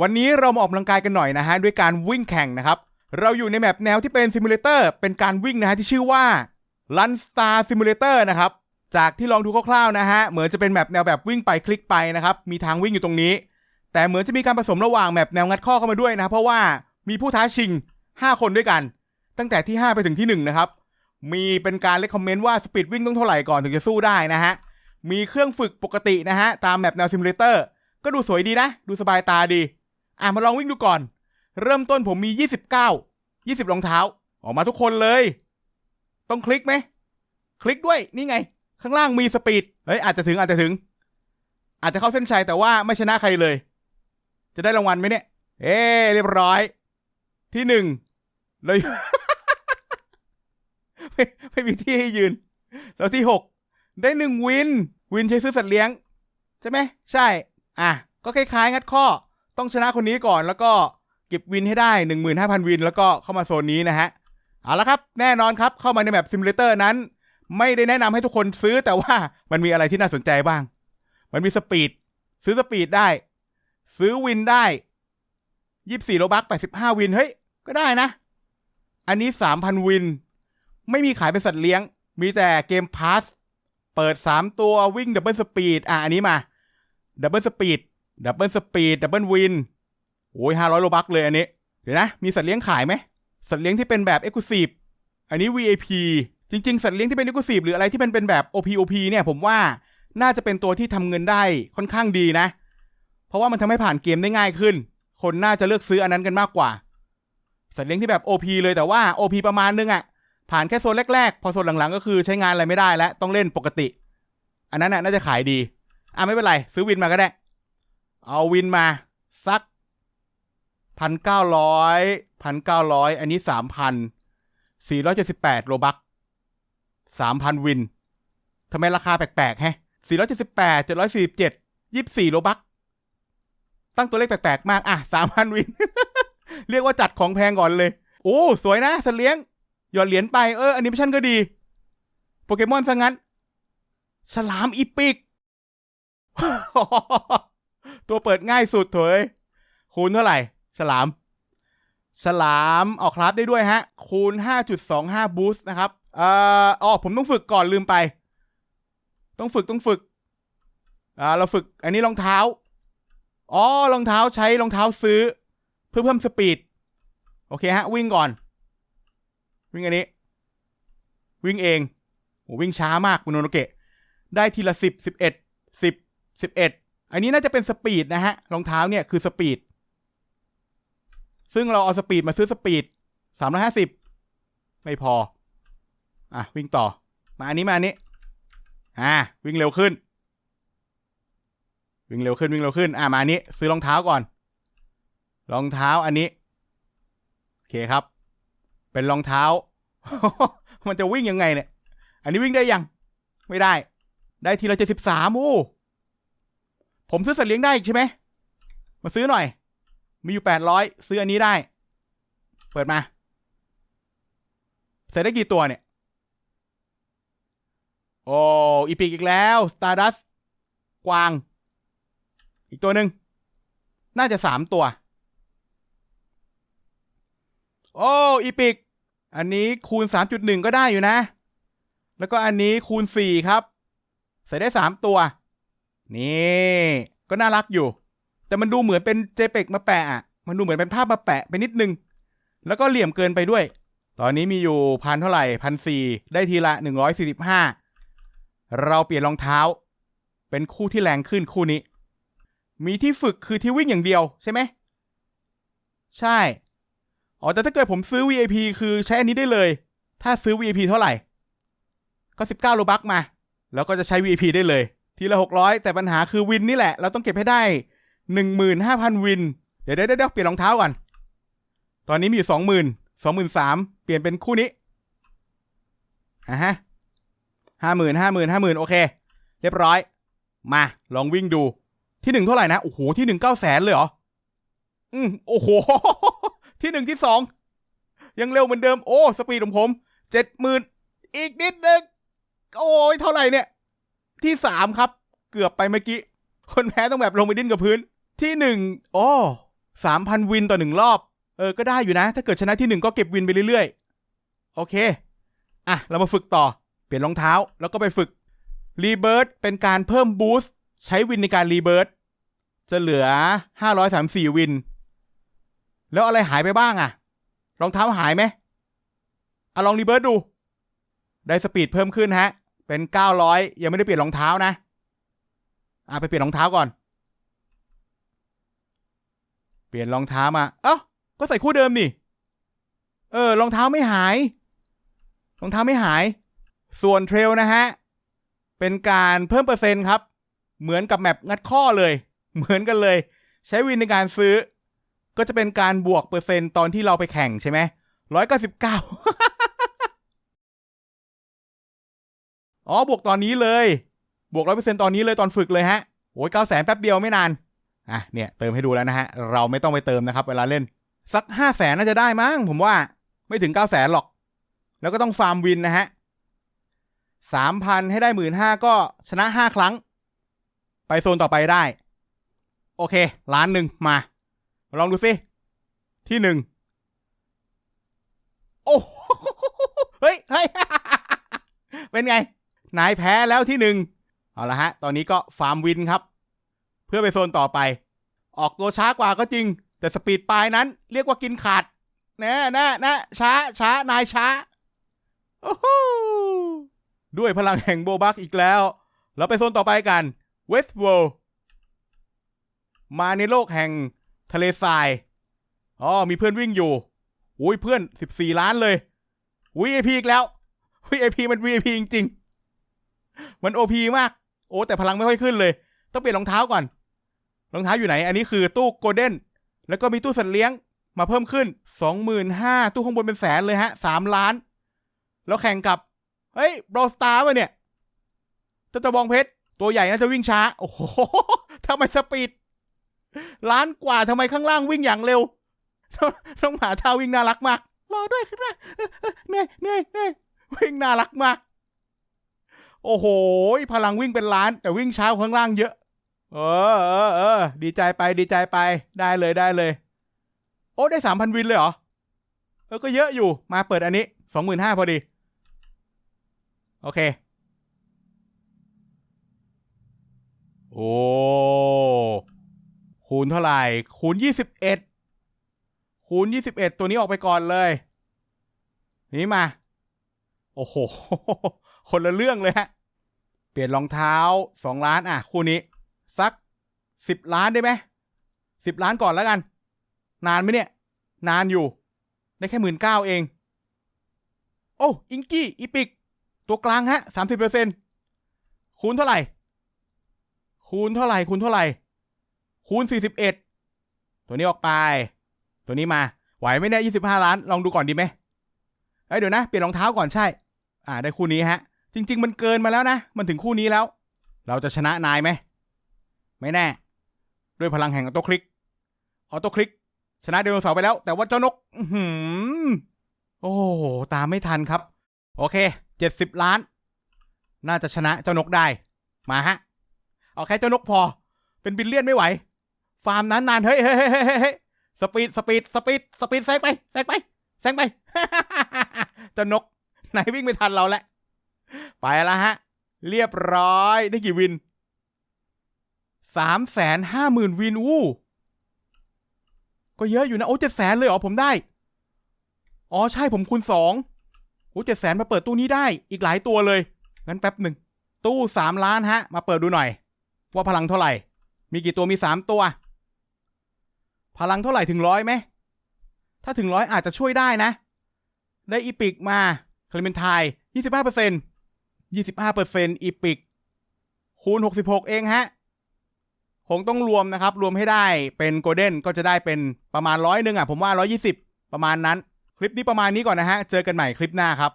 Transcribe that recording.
วันนี้เรามาออกกำลังกายกันหน่อยนะฮะด้วยการวิ่งแข่งนะครับ เราอยู่ในแมปแนวที่เป็นซิมูเลเตอร์เป็นการวิ่งนะฮะที่ชื่อว่า Run Star Simulator นะครับ จากที่ลองดูคร่าวๆนะฮะเหมือนจะเป็นแมปแนวแบบวิ่งไปคลิกไปนะครับ มีทางวิ่งอยู่ตรงนี้ แต่เหมือนจะมีการผสมระหว่างแมปแนวงัดข้อเข้ามาด้วยนะเพราะว่ามีผู้ท้าชิง 5 คนด้วยกัน ตั้งแต่ที่ 5 ไปถึงที่ 1 นะครับ มีเป็นการเลคคอมเมนต์ว่าสปีดวิ่งต้องเท่าไหร่ก่อนถึงจะสู้ได้นะฮะมีเครื่องฝึกปกตินะฮะตามแมปแนวซิมูเลเตอร์ก็ดูสวยดีนะ ดูสบายตาดี อะมาลองวิ่งดูก่อน เริ่มต้นผมมี29 20รองเท้า ออกมาทุกคนเลย ต้องคลิกไหม คลิกด้วยนี่ไง ข้างล่างมีสปีดเฮ้ยอาจจะถึงอาจจะถึง อาจจะเข้าเส้นชัยแต่ว่าไม่ชนะใครเลย จะได้รางวัลไหมเนี่ย เอ๊เรียบร้อย ที่หนึ่งเลยไม่ไม่มีที่ให้ยืน แล้วที่หกได้หนึ่งวิน วินใช้ซื้อสัตว์เลี้ยง ใช่ไหมใช่ อะ ก็คล้ายๆ งัดข้อ ต้องชนะคนนี้ก่อนแล้วก็เก็บวินให้ได้ 15,000 วิน แล้วก็เข้ามาโซนนี้นะฮะเอาละครับ แน่นอนครับเข้ามาในแมปซิมูเลเตอร์นั้น ไม่ได้แนะนำให้ทุกคนซื้อแต่ว่ามันมีอะไรที่น่าสนใจบ้าง มันมีสปีดซื้อสปีดได้ ซื้อวินได้ 24โลบัก85 วินเฮ้ยก็ได้นะ อันนี้ 3,000 วิน ไม่มีขายเป็นสัตว์เลี้ยง มีแต่เกมพาสเปิด 3 ตัววิ่งดับเบิลสปีดอะอันนี้มาดับเบิลสปีด ดับเบิลสปีดดับเบิลวินโอ้ย500โลบักเลยอันนี้ เดี๋ยวนะ มีสัตว์เลี้ยงขายไหม สัตว์เลี้ยงที่เป็นแบบ e x c l u s i v e อันนี้ VIP จริง ๆ สัตว์เลี้ยงที่เป็น e x c l u s i v e หรืออะไรที่เป็นเป็นแบบ OPOP เนี่ยผมว่าน่าจะเป็นตัวที่ทำเงินได้ค่อนข้างดีนะ เพราะว่ามันทำให้ผ่านเกมได้ง่ายขึ้น คนน่าจะเลือกซื้ออันนั้นกันมากกว่า สัตว์เลี้ยงที่แบบ OP เลยแต่ว่า OP ประมาณนึงอะผ่านแค่โซนแรกๆ พอโซนหลังๆ ก็คือใช้งานอะไรไม่ได้แล้วต้องเล่นปกติ อันนั้นน่ะน่าจะขายดี อะไม่เป็นไร ซื้อวินมาก็ได้ เอาวินมาสักพันเก้าร้อยพันเก้าร้อยอันนี้สามพันสี่ร้อยเจ็ดสิบแปดโลบักสามพันวินทำไมราคาแปลกๆแฮะสี่ร้อยเจ็ดสิบแปดเจ็ดร้อยสี่สิบเจ็ดยี่สิบสี่โลบักตั้งตัวเลขแปลกๆ มาก อะสามพันวิน เรียกว่าจัดของแพงก่อนเลย โอ้ สวยนะสเลี้ยง หยอดเหรียญไป เอออนิเมชันก็ดี โปเกมอนซะงั้น ฉลามอีปิก ตัวเปิดง่ายสุดเถยคูณเท่าไหร่ ฉลาม ฉลามออกคลาสได้ด้วยฮะ คูณ 5.25 บูสต์นะครับเอ่ออ๋อผมต้องฝึกก่อนลืมไป ต้องฝึกต้องฝึกอ่าเราฝึกอันนี้รองเท้า อ๋อรองเท้าใช้รองเท้าซื้อ เพื่อเพิ่มสปีด โอเคฮะ วิ่งก่อน วิ่งอันนี้ วิ่งเองโหวิ่งช้ามากคุณโนโนเกะ ได้ทีละสิบสิบเอ็ดสิบสิบเอ็ด อันนี้น่าจะเป็นสปีดนะฮะรองเท้าเนี่ยคือสปีด ซึ่งเราเอาสปีดมาซื้อสปีดสามร้อยห้าสิบไม่พอ อะ วิ่งต่อ มาอันนี้มาอันนี้ อ่า วิ่งเร็วขึ้น วิ่งเร็วขึ้นวิ่งเร็วขึ้น อ่ามาอันนี้ ซื้อรองเท้าก่อน รองเท้าอันนี้ โอเคครับ เป็นรองเท้า มันจะวิ่งยังไงเนี่ย อันนี้วิ่งได้ยัง ไม่ได้ ได้ทีละเจ็ดสิบสามโอ้ ผมซื้อสัตว์เลี้ยงได้ใช่ไหม มาซื้อหน่อย มีอยู่แปดร้อยซื้ออันนี้ได้ เปิดมาใส่ได้กี่ตัวเนี่ย โอ้อีพิกอีกแล้วสตาร์ดัสกวาง อีกตัวหนึ่ง น่าจะสามตัว โอ้อีพิก อันนี้คูณสามจุดหนึ่งก็ได้อยู่นะ แล้วก็อันนี้คูณสี่ครับ ใส่ได้สามตัว นี่ก็น่ารักอยู่ แต่มันดูเหมือนเป็น JPEG มาแปะอะมันดูเหมือนเป็นภาพมาแปะไปนิดนึง แล้วก็เหลี่ยมเกินไปด้วย ตอนนี้มีอยู่พันเท่าไหร่พันสี่ได้ทีละหนึ่งร้อยสี่สิบห้าเราเปลี่ยนรองเท้า เป็นคู่ที่แรงขึ้นคู่นี้ มีที่ฝึกคือที่วิ่งอย่างเดียวใช่ไหมใช่ อ๋อ แต่ถ้าเกิดผมซื้อ VIP คือใช้อันนี้ได้เลย ถ้าซื้อ VIP เท่าไหร่ ก็ 19โลบักมา แล้วก็จะใช้ VIP ได้เลย ทีละ600แต่ปัญหาคือวินนี่แหละ เราต้องเก็บให้ได้15,000วิน เดี๋ยวเดี๋ยวเดี๋ยวเปลี่ยนรองเท้าก่อน ตอนนี้มีอยู่20,000 23,000เปลี่ยนเป็นคู่นี้อะฮะห้าหมื่นห้าหมื่นห้าหมื่นโอเค เรียบร้อย มาลองวิ่งดูที่หนึ่งเท่าไหร่นะโอ้โหที่หนึ่งเก้าแสนเลยเหรออืมโอ้โห ที่หนึ่งที่สองยังเร็วเหมือนเดิม โอ้ สปีดของผมเจ็ดหมื่นอีกนิดนึงโอ้ยเท่าไหร่เนี่ย ที่สามครับ เกือบไปเมื่อกี้ คนแพ้ต้องแบบลงไปดิ้นกับพื้น ที่หนึ่งโอ้สามพันวินต่อหนึ่งรอบ เออ ก็ได้อยู่นะ ถ้าเกิดชนะที่หนึ่งก็เก็บวินไปเรื่อยๆ โอเค อะ เรามาฝึกต่อ เปลี่ยนรองเท้า แล้วก็ไปฝึกรีเบิร์ตเป็นการเพิ่มบูสต์ใช้วินในการรีเบิร์ตจะเหลือ534วิน แล้วอะไรหายไปบ้างอะรองเท้าหายไหมอะลองรีเบิร์ตดู ได้สปีดเพิ่มขึ้นฮะ เป็น900ยังไม่ได้เปลี่ยนรองเท้านะ อะไปเปลี่ยนรองเท้าก่อน เปลี่ยนรองเท้ามา เอ้าก็ใส่คู่เดิมนี่ เออรองเท้าไม่หาย รองเท้าไม่หาย ส่วนเทรลนะฮะ เป็นการเพิ่มเปอร์เซ็นต์ครับ เหมือนกับแมปงัดข้อเลย เหมือนกันเลย ใช้วินในการซื้อ ก็จะเป็นการบวกเปอร์เซ็นต์ตอนที่เราไปแข่งใช่ไหมร้อยเก้าสิบเก้า อ๋อบวกตอนนี้เลย บวกร้อยเปอร์เซ็นตอนนี้เลยตอนฝึกเลยฮะโอ้ยเก้าแสนแป๊บเดียวไม่นานอะเนี่ยเติมให้ดูแล้วนะฮะเราไม่ต้องไปเติมนะครับ เวลาเล่นสักห้าแสนน่าจะได้มั้งผมว่าไม่ถึงเก้าแสนหรอก แล้วก็ต้องฟาร์มวินนะฮะสามพันให้ได้หมื่นห้าก็ชนะห้าครั้ง ไปโซนต่อไปได้ โอเคล้านหนึ่งมา ลองดูสิที่หนึ่งโอ้โหเฮ้ยเฮ้ยเป็นไง นายแพ้แล้วที่หนึ่งเอาละฮะ ตอนนี้ก็ฟาร์มวินครับ เพื่อไปโซนต่อไป ออกตัวช้ากว่าก็จริง แต่สปีดปลายนั้น เรียกว่ากินขาดแนะนะนะช้าช้านายช้าโอ้โหด้วยพลังแห่งโบบักอีกแล้ว เราไปโซนต่อไปกันเวสต์ o ว l มาในโลกแห่งทะเลทรายอ๋อมีเพื่อนวิ่งอยู่อุ้ยเพื่อน 14 ล้านเลย VIP อีกแล้ว VIP มัน VIP จริงๆ มัน OP มาก โอ้แต่พลังไม่ค่อยขึ้นเลย ต้องเปลี่ยนรองเท้าก่อน รองเท้าอยู่ไหน อันนี้คือตู้โกลเด้น แล้วก็มีตู้สัตว์เลี้ยงมาเพิ่มขึ้น25,000ตู้ข้างบนเป็นแสนเลยฮะ3ล้าน แล้วแข่งกับ เฮ้ยบรอสตาร์ป่ะเนี่ยเจ้าตะบองเพชร ตัวใหญ่น่าจะวิ่งช้า โอ้โหทำไมสปีดล้านกว่าทำไมข้างล่างวิ่งอย่างเร็วต้องหาท่าวิ่งน่ารักมาก รอด้วยครับเหนื่อยเหนื่อยเหนื่อยวิ่งน่ารักมาก โอ้โห พลังวิ่งเป็นล้าน แต่วิ่งช้าข้างล่างเยอะ เออเออเออดีใจไปดีใจไปได้เลยได้เลย โอ้ได้สามพันวินเลยเหรอ เออก็เยอะอยู่มาเปิดอันนี้สองหมื่นห้าพอดี โอเค โอ้คูณเท่าไหร่ คูณยี่สิบเอ็ดคูณยี่สิบเอ็ดตัวนี้ออกไปก่อนเลย นี่มา โอ้โห คนละเรื่องเลยฮะ ปลี่ยนรองเท้าสองล้านอะ คู่นี้ สักสิบล้านได้ไหมสิบล้านก่อนแล้วกัน นานไหมเนี่ย นานอยู่ ได้แค่หมื่นเก้าเอง โอ้อิงกี้อีปิก ตัวกลางฮะสามสิบเปอร์เซ็นคูณเท่าไหร่ คูณเท่าไหร่ คูณเท่าไหร่ คูณสี่สิบเอ็ดตัวนี้ออกไป ตัวนี้มา ไหวไหมเนี่ยยี่สิบห้าล้าน ลองดูก่อนดีไหมเอ้ยเดี๋ยวนะ เปลี่ยนรองเท้าก่อนใช่ อ่า ได้คู่นี้ฮะ จริง ๆ มันเกินมาแล้วนะ มันถึงคู่นี้แล้ว เราจะชนะนายไหม ไม่แน่ ด้วยพลังแห่งออโต้คลิก ออโต้คลิก ชนะไดโนเสาร์ไปแล้ว แต่ว่าเจ้านก อื้อหือโอ้โหตามไม่ทันครับ โอเค เจ็ดสิบล้าน น่าจะชนะเจ้านกได้ มาฮะ เอาแค่เจ้านกพอ เป็นบิลเลียนไม่ไหว ฟาร์มนั้นนานเฮ้ยเฮ้ยเฮ้ยเฮ้ยเฮ้ยสปีด สปีด สปีด สปีดแซงไป แซงไป แซงไป เจ้านก ไหนวิ่งไม่ทันเราแล้ว ไปแล้วฮะ เรียบร้อยได้กี่วินสามแสนห้าหมื่นวินอู้ก็เยอะอยู่นะโอ้เจ็ดแสนเลยเหรอผมได้ อ๋อใช่ผมคูณสองโอ้เจ็ดแสนมาเปิดตู้นี้ได้อีกหลายตัวเลย งั้นแป๊บหนึ่ง ตู้สามล้านฮะ มาเปิดดูหน่อย ว่าพลังเท่าไหร่ มีกี่ตัวมีสามตัว พลังเท่าไหร่ถึงร้อยไหม ถ้าถึงร้อยอาจจะช่วยได้นะ ได้อีปิกมาคลิเมนทายยี่สิบห้าเปอร์เซ็นต์ ยี่สิบห้าเปอร์เซ็นต์อีพิกคูณหกสิบหกเองฮะคงต้องรวมนะครับ รวมให้ได้เป็นโกลเด้นก็จะได้เป็นประมาณร้อยหนึ่งอะ ผมว่าร้อยยี่สิบประมาณนั้น คลิปนี้ประมาณนี้ก่อนนะฮะ เจอกันใหม่คลิปหน้าครับ